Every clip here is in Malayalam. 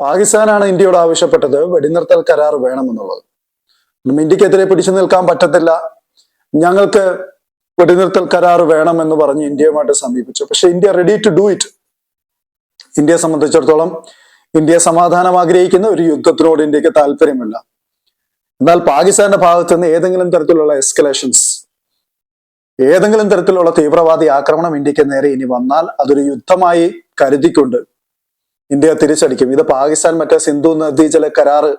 പാകിസ്ഥാനാണ് ഇന്ത്യയോട് ആവശ്യപ്പെട്ടത് വെടിനിർത്തൽ കരാർ വേണമെന്നുള്ളത്. ഇന്ത്യക്കെതിരെ പിടിച്ചു നിൽക്കാൻ പറ്റത്തില്ല. ഞങ്ങൾക്ക് വെടിനിർത്തൽ കരാർ വേണമെന്ന് പറഞ്ഞ് ഇന്ത്യയുമായിട്ട് സമീപിച്ചു. പക്ഷെ India ready to do it ഇന്ത്യയെ സംബന്ധിച്ചിടത്തോളം ഇന്ത്യ സമാധാനം ആഗ്രഹിക്കുന്ന ഒരു യുദ്ധത്തിനോട് ഇന്ത്യയ്ക്ക് താല്പര്യമില്ല. എന്നാൽ പാകിസ്ഥാന്റെ ഭാഗത്ത് നിന്ന് ഏതെങ്കിലും തരത്തിലുള്ള എസ്കലേഷൻസ് ഏതെങ്കിലും തരത്തിലുള്ള തീവ്രവാദി ആക്രമണം ഇന്ത്യയ്ക്ക് നേരെ ഇനി വന്നാൽ അതൊരു യുദ്ധമായി കരുതിക്കൊണ്ട് ഇന്ത്യ തിരിച്ചടിക്കും. ഇത് പാകിസ്ഥാൻ മറ്റേ സിന്ധു നദീജല കരാറ്.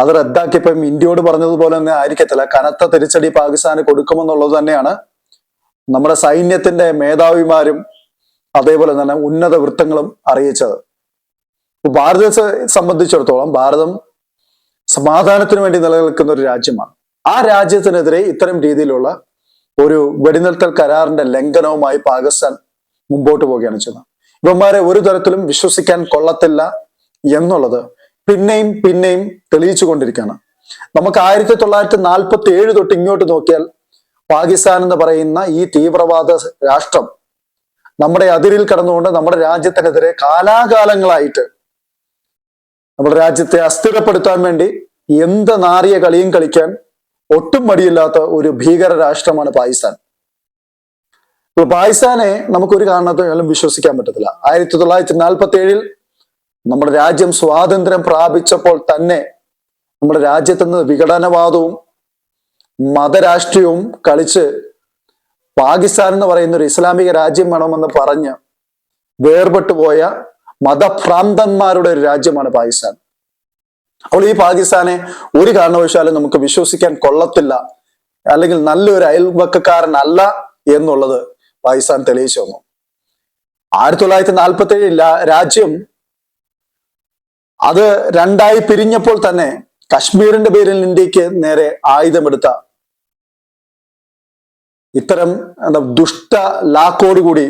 അത് റദ്ദാക്കിയപ്പം ഇന്ത്യയോട് പറഞ്ഞതുപോലെ തന്നെ ആയിരിക്കത്തില്ല. കനത്ത തിരിച്ചടി പാകിസ്ഥാന് കൊടുക്കുമെന്നുള്ളത് തന്നെയാണ് നമ്മുടെ സൈന്യത്തിന്റെ മേധാവിമാരും അതേപോലെ തന്നെ ഉന്നത വൃത്തങ്ങളും അറിയിച്ചത്. ഭാരതത്തെ സംബന്ധിച്ചിടത്തോളം ഭാരതം സമാധാനത്തിന് വേണ്ടി നിലനിൽക്കുന്ന ഒരു രാജ്യമാണ്. ആ രാജ്യത്തിനെതിരെ ഇത്തരം രീതിയിലുള്ള ഒരു വെടിനിർത്തൽ കരാറിന്റെ ലംഘനവുമായി പാകിസ്ഥാൻ മുമ്പോട്ട് പോവുകയാണ് ചെയ്യുന്നത്. ഇവന്മാരെ ഒരു തരത്തിലും വിശ്വസിക്കാൻ കൊള്ളത്തില്ല എന്നുള്ളത് പിന്നെയും പിന്നെയും തെളിയിച്ചു കൊണ്ടിരിക്കുകയാണ് നമുക്ക് ആയിരത്തി തൊള്ളായിരത്തി നാൽപ്പത്തി ഏഴ് തൊട്ട് ഇങ്ങോട്ട് നോക്കിയാൽ പാകിസ്ഥാൻ എന്ന് പറയുന്ന ഈ തീവ്രവാദ രാഷ്ട്രം നമ്മുടെ അതിരിൽ കടന്നുകൊണ്ട് നമ്മുടെ രാജ്യത്തിനെതിരെ കാലാകാലങ്ങളായിട്ട് നമ്മുടെ രാജ്യത്തെ അസ്ഥിരപ്പെടുത്താൻ വേണ്ടി എന്ത് നാറിയ കളിയും കളിക്കാൻ ഒട്ടും മടിയില്ലാത്ത ഒരു ഭീകര രാഷ്ട്രമാണ് പാകിസ്ഥാൻ. ഇപ്പോൾ പാകിസ്ഥാനെ നമുക്കൊരു കാരണത്തിലും വിശ്വസിക്കാൻ പറ്റത്തില്ല. ആയിരത്തി തൊള്ളായിരത്തി നാൽപ്പത്തി ഏഴിൽ നമ്മുടെ രാജ്യം സ്വാതന്ത്ര്യം പ്രാപിച്ചപ്പോൾ തന്നെ നമ്മുടെ രാജ്യത്ത് നിന്ന് വിഘടനവാദവും മതരാഷ്ട്രീയവും കളിച്ച് പാകിസ്ഥാൻ എന്ന് പറയുന്ന ഒരു ഇസ്ലാമിക രാജ്യം വേണമെന്ന് പറഞ്ഞ് വേർപെട്ടു പോയ മതഭ്രാന്തന്മാരുടെ ഒരു രാജ്യമാണ് പാകിസ്ഥാൻ. അപ്പോൾ ഈ പാകിസ്ഥാനെ ഒരു കാരണവശാലും നമുക്ക് വിശ്വസിക്കാൻ കൊള്ളത്തില്ല. അല്ലെങ്കിൽ നല്ലൊരു അയൽവക്കക്കാരനല്ല എന്നുള്ളത് പാകിസ്ഥാൻ തെളിയിച്ചു വന്നു. ആയിരത്തി തൊള്ളായിരത്തി നാൽപ്പത്തി ഏഴിൽ രാജ്യം അത് രണ്ടായി പിരിഞ്ഞപ്പോൾ തന്നെ കശ്മീരിന്റെ പേരിൽ ഇന്ത്യയ്ക്ക് നേരെ ആയുധമെടുത്ത ഇത്തരം എന്താ ദുഷ്ട ലാക്കോട് കൂടി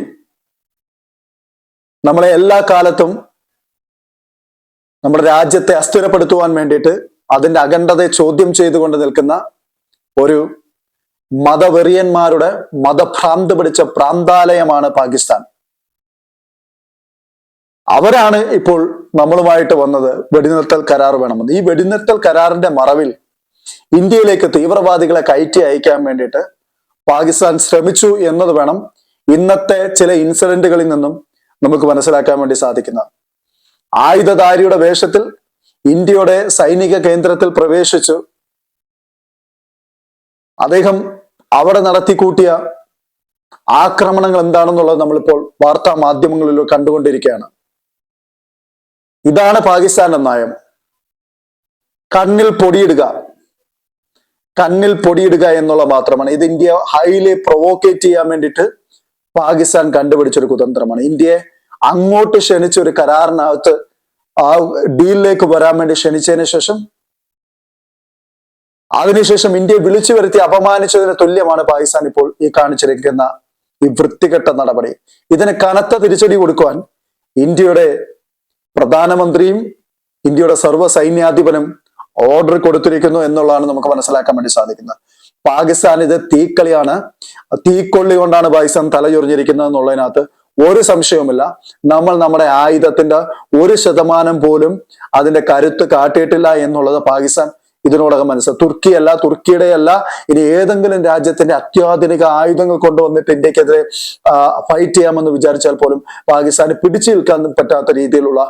നമ്മളെ എല്ലാ കാലത്തും നമ്മുടെ രാജ്യത്തെ അസ്ഥിരപ്പെടുത്തുവാൻ വേണ്ടിയിട്ട് അതിന്റെ അഖണ്ഡതയെ ചോദ്യം ചെയ്തുകൊണ്ട് നിൽക്കുന്ന ഒരു മതവെറിയന്മാരുടെ മതഭ്രാന്ത് പിടിച്ച പ്രാന്താലയമാണ് പാകിസ്ഥാൻ. അവരാണ് ഇപ്പോൾ നമ്മളുമായിട്ട് വന്നത്. വെടിനിർത്തൽ കരാർ വേണമെന്ന്. ഈ വെടിനിർത്തൽ കരാറിന്റെ മറവിൽ ഇന്ത്യയിലേക്ക് തീവ്രവാദികളെ കയറ്റി അയക്കാൻ വേണ്ടിയിട്ട് പാകിസ്ഥാൻ ശ്രമിച്ചു എന്നത് വേണം ഇന്നത്തെ ചില ഇൻസിഡന്റുകളിൽ നിന്നും നമുക്ക് മനസ്സിലാക്കാൻ വേണ്ടി സാധിക്കുന്ന. ആയുധധാരിയുടെ വേഷത്തിൽ ഇന്ത്യയുടെ സൈനിക കേന്ദ്രത്തിൽ പ്രവേശിച്ചു. അദ്ദേഹം അവിടെ നടത്തിക്കൂട്ടിയ ആക്രമണങ്ങൾ എന്താണെന്നുള്ളത് നമ്മളിപ്പോൾ വാർത്താ മാധ്യമങ്ങളിൽ കണ്ടുകൊണ്ടിരിക്കുകയാണ്. ഇതാണ് പാകിസ്ഥാന്റെ നയം. കണ്ണിൽ പൊടിയിടുക. കണ്ണിൽ പൊടിയിടുക എന്നുള്ള മാത്രമാണ്. ഇത് ഇന്ത്യ ഹൈലി പ്രൊവോക്കേറ്റ് ചെയ്യാൻ വേണ്ടിയിട്ട് പാകിസ്ഥാൻ കണ്ടുപിടിച്ചൊരു കുതന്ത്രമാണ്. ഇന്ത്യയെ അങ്ങോട്ട് ക്ഷണിച്ച ഒരു കരാറിനകത്ത് ആ ഡീലിലേക്ക് വരാൻ വേണ്ടി ക്ഷണിച്ചതിന് ശേഷം അതിനുശേഷം ഇന്ത്യയെ വിളിച്ചു വരുത്തി അപമാനിച്ചതിന് തുല്യമാണ് പാകിസ്ഥാൻ ഇപ്പോൾ ഈ കാണിച്ചിരിക്കുന്ന ഈ വൃത്തികെട്ട നടപടി. ഇതിന് കനത്ത തിരിച്ചടി കൊടുക്കുവാൻ ഇന്ത്യയുടെ പ്രധാനമന്ത്രിയും ഇന്ത്യയുടെ സർവ സൈന്യാധിപനും ഓർഡർ കൊടുത്തിരിക്കുന്നു എന്നുള്ളതാണ് നമുക്ക് മനസ്സിലാക്കാൻ വേണ്ടി സാധിക്കുന്നത്. പാകിസ്ഥാൻ ഇത് തീക്കളിയാണ്. തീക്കൊള്ളി കൊണ്ടാണ് പാകിസ്ഥാൻ തലചൊറിഞ്ഞിരിക്കുന്നത് എന്നുള്ളതിനകത്ത് ഒരു സംശയവുമില്ല. നമ്മൾ നമ്മുടെ ആയുധത്തിന്റെ ഒരു ശതമാനം പോലും അതിന്റെ കരുത്ത് കാട്ടിയിട്ടില്ല എന്നുള്ളത് പാകിസ്ഥാൻ ഇതിനോടകം മനസ്സിലായി തുർക്കിയല്ല തുർക്കിയുടെ അല്ല ഇനി ഏതെങ്കിലും രാജ്യത്തിന്റെ അത്യാധുനിക ആയുധങ്ങൾ കൊണ്ടുവന്നിട്ട് ഇന്ത്യക്കെതിരെ ഫൈറ്റ് ചെയ്യാമെന്ന് വിചാരിച്ചാൽ പോലും പാകിസ്ഥാന് പിടിച്ചു നിൽക്കാൻ പറ്റാത്ത രീതിയിലുള്ള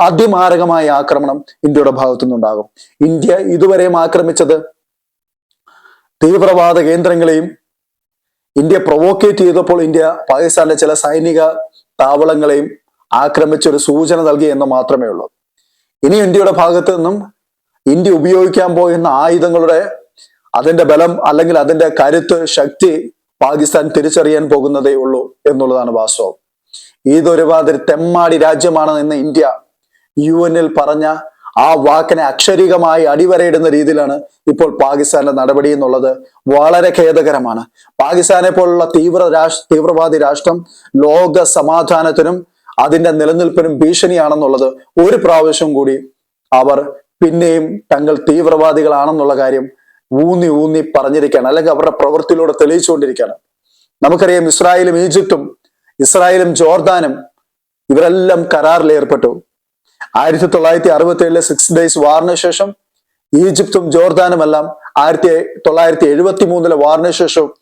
അതിമാരകമായ ആക്രമണം ഇന്ത്യയുടെ ഭാഗത്തു നിന്നുണ്ടാകും ഇന്ത്യ ഇതുവരെയും ആക്രമിച്ചത് തീവ്രവാദ കേന്ദ്രങ്ങളെയും ഇന്ത്യ പ്രൊവോക്കേറ്റ് ചെയ്തപ്പോൾ ഇന്ത്യ പാകിസ്ഥാന്റെ ചില സൈനിക താവളങ്ങളെയും ആക്രമിച്ച ഒരു സൂചന നൽകി എന്ന് മാത്രമേ ഉള്ളൂ. ഇനി ഇന്ത്യയുടെ ഭാഗത്തു നിന്നും ഇന്ത്യ ഉപയോഗിക്കാൻ പോകുന്ന ആയുധങ്ങളുടെ അതിന്റെ ബലം അല്ലെങ്കിൽ അതിന്റെ കരുത്ത് ശക്തി പാകിസ്ഥാൻ തിരിച്ചറിയാൻ പോകുന്നതേ ഉള്ളൂ എന്നുള്ളതാണ് വാസ്തവം. ഇതൊരുമാതിരി തെമ്മാടി രാജ്യമാണ് എന്ന് ഇന്ത്യ യു എന്നിൽ പറഞ്ഞ ആ വാക്കിനെ അക്ഷരികമായി അടിവരയിടുന്ന രീതിയിലാണ് ഇപ്പോൾ പാകിസ്ഥാന്റെ നടപടി എന്നുള്ളത് വളരെ ഖേദകരമാണ്. പാകിസ്ഥാനെ പോലുള്ള തീവ്ര തീവ്രവാദി രാഷ്ട്രം ലോക സമാധാനത്തിനും അതിന്റെ നിലനിൽപ്പിനും ഭീഷണിയാണെന്നുള്ളത് ഒരു പ്രാവശ്യം കൂടി അവർ പിന്നെയും തങ്ങൾ തീവ്രവാദികളാണെന്നുള്ള കാര്യം ഊന്നി ഊന്നി പറഞ്ഞിരിക്കുകയാണ്. അല്ലെങ്കിൽ അവരുടെ പ്രവൃത്തിയിലൂടെ തെളിയിച്ചുകൊണ്ടിരിക്കുകയാണ്. നമുക്കറിയാം ഇസ്രായേലും ഈജിപ്തും ഇസ്രായേലും ജോർദാനും ഇവരെല്ലാം കരാറിൽ ഏർപ്പെട്ടു. ആയിരത്തി തൊള്ളായിരത്തി അറുപത്തി ഏഴിലെ സിക്സ് ഡേയ്സ് വാറിന് ശേഷം ഈജിപ്തും ജോർദാനും എല്ലാം ആയിരത്തി തൊള്ളായിരത്തി എഴുപത്തി മൂന്നിലെ വാറിന് ശേഷം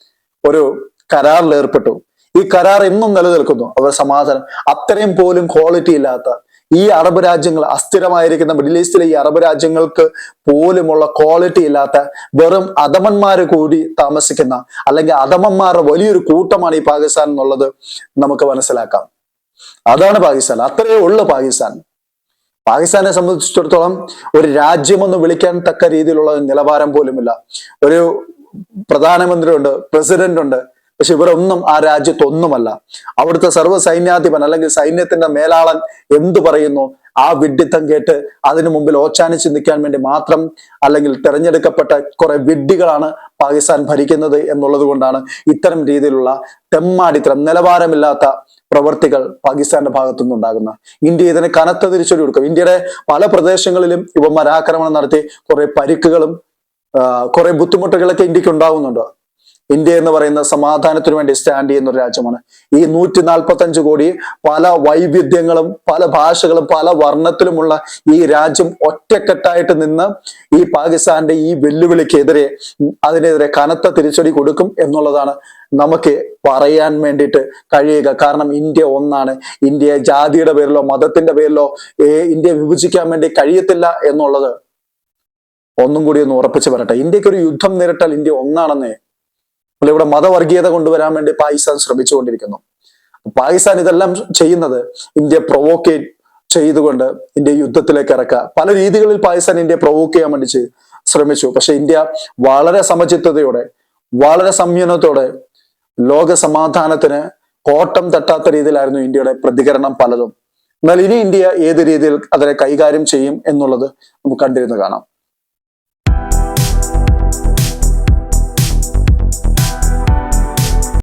ഒരു കരാറിൽ ഏർപ്പെട്ടു. ഈ കരാർ ഇന്നും നിലനിൽക്കുന്നു. അവരുടെ സമാധാനം. അത്രയും പോലും ക്വാളിറ്റി ഇല്ലാത്ത ഈ അറബ് രാജ്യങ്ങൾ അസ്ഥിരമായിരിക്കുന്ന മിഡിൽ ഈസ്റ്റിലെ ഈ അറബ് രാജ്യങ്ങൾക്ക് പോലുമുള്ള ക്വാളിറ്റി ഇല്ലാത്ത വെറും അധമന്മാര് കൂടി താമസിക്കുന്ന അല്ലെങ്കിൽ അധമന്മാരുടെ വലിയൊരു കൂട്ടമാണ് ഈ പാകിസ്ഥാൻ എന്നുള്ളത് നമുക്ക് മനസ്സിലാക്കാം. അതാണ് പാകിസ്ഥാൻ. അത്രയേ ഉള്ളു പാകിസ്ഥാൻ. പാകിസ്ഥാനെ സംബന്ധിച്ചിടത്തോളം ഒരു രാജ്യമെന്ന് വിളിക്കാൻ തക്ക രീതിയിലുള്ള നിലവാരം പോലുമില്ല. ഒരു പ്രധാനമന്ത്രിയുണ്ട് പ്രസിഡന്റ് ഉണ്ട് പക്ഷെ ഇവരൊന്നും ആ രാജ്യത്തൊന്നുമല്ല. അവിടുത്തെ സർവ സൈന്യാധിപൻ അല്ലെങ്കിൽ സൈന്യത്തിന്റെ മേലാളൻ എന്തു പറയുന്നു? ആ വിഡ്ഢിത്തം കേട്ട് അതിനു മുമ്പിൽ ഓച്ചാനിച്ച് നിൽക്കാൻ വേണ്ടി മാത്രം അല്ലെങ്കിൽ തെരഞ്ഞെടുക്കപ്പെട്ട കുറെ വിഡ്ഢികളാണ് പാകിസ്ഥാൻ ഭരിക്കുന്നത് എന്നുള്ളത് കൊണ്ടാണ് ഇത്തരം രീതിയിലുള്ള തെമ്മാടിത്തരം നിലവാരമില്ലാത്ത പ്രവർത്തികൾ പാകിസ്ഥാന്റെ ഭാഗത്തുനിന്ന് ഉണ്ടാകുന്നത്. ഇന്ത്യ ഇതിനെ കനത്ത തിരിച്ചടി കൊടുക്കും. ഇന്ത്യയുടെ പല പ്രദേശങ്ങളിലും ഇവന്മാർ ആക്രമണം നടത്തി കുറെ പരിക്കുകളും കുറെ ബുദ്ധിമുട്ടുകളൊക്കെ ഇന്ത്യയ്ക്ക് ഉണ്ടാകുന്നുണ്ട്. ഇന്ത്യ എന്ന് പറയുന്ന സമാധാനത്തിനു വേണ്ടി സ്റ്റാൻഡ് ചെയ്യുന്ന ഒരു രാജ്യമാണ്. ഈ നൂറ്റി നാൽപ്പത്തി അഞ്ച് കോടി പല വൈവിധ്യങ്ങളും പല ഭാഷകളും പല വർണത്തിലുമുള്ള ഈ രാജ്യം ഒറ്റക്കെട്ടായിട്ട് നിന്ന് ഈ പാകിസ്ഥാന്റെ ഈ വെല്ലുവിളിക്കെതിരെ അതിനെതിരെ കനത്ത തിരിച്ചടി കൊടുക്കും എന്നുള്ളതാണ് നമുക്ക് പറയാൻ വേണ്ടിയിട്ട് കഴിയുക. കാരണം ഇന്ത്യ ഒന്നാണ്. ഇന്ത്യയെ ജാതിയുടെ പേരിലോ മതത്തിന്റെ പേരിലോ ഇന്ത്യ വിഭജിക്കാൻ വേണ്ടി കഴിയത്തില്ല എന്നുള്ളത് ഒന്നും കൂടി ഒന്ന് ഉറപ്പിച്ചു പറയട്ടെ. ഇന്ത്യയ്ക്ക് ഒരു യുദ്ധം നേരിട്ടാൽ ഇന്ത്യ ഒന്നാണെന്നേ അപ്പോൾ ഇവിടെ മതവർഗീയത കൊണ്ടുവരാൻ വേണ്ടി പാകിസ്ഥാൻ ശ്രമിച്ചുകൊണ്ടിരിക്കുന്നു. പാകിസ്ഥാൻ ഇതെല്ലാം ചെയ്യുന്നത് ഇന്ത്യ പ്രൊവോക്കേറ്റ് ചെയ്തുകൊണ്ട് ഇന്ത്യ യുദ്ധത്തിലേക്ക് ഇറക്കുക. പല രീതികളിൽ പാകിസ്ഥാൻ ഇന്ത്യ പ്രൊവോക്ക് ചെയ്യാൻ വേണ്ടി ശ്രമിച്ചു. പക്ഷെ ഇന്ത്യ വളരെ സമചിത്തതയോടെ വളരെ സംയമനത്തോടെ ലോക സമാധാനത്തിന് കോട്ടം തട്ടാത്ത രീതിയിലായിരുന്നു ഇന്ത്യയുടെ പ്രതികരണം പലതും. എന്നാൽ ഇനി ഇന്ത്യ ഏത് രീതിയിൽ അതിനെ കൈകാര്യം ചെയ്യും എന്നുള്ളത് നമുക്ക് കണ്ടിരുന്ന് കാണാം.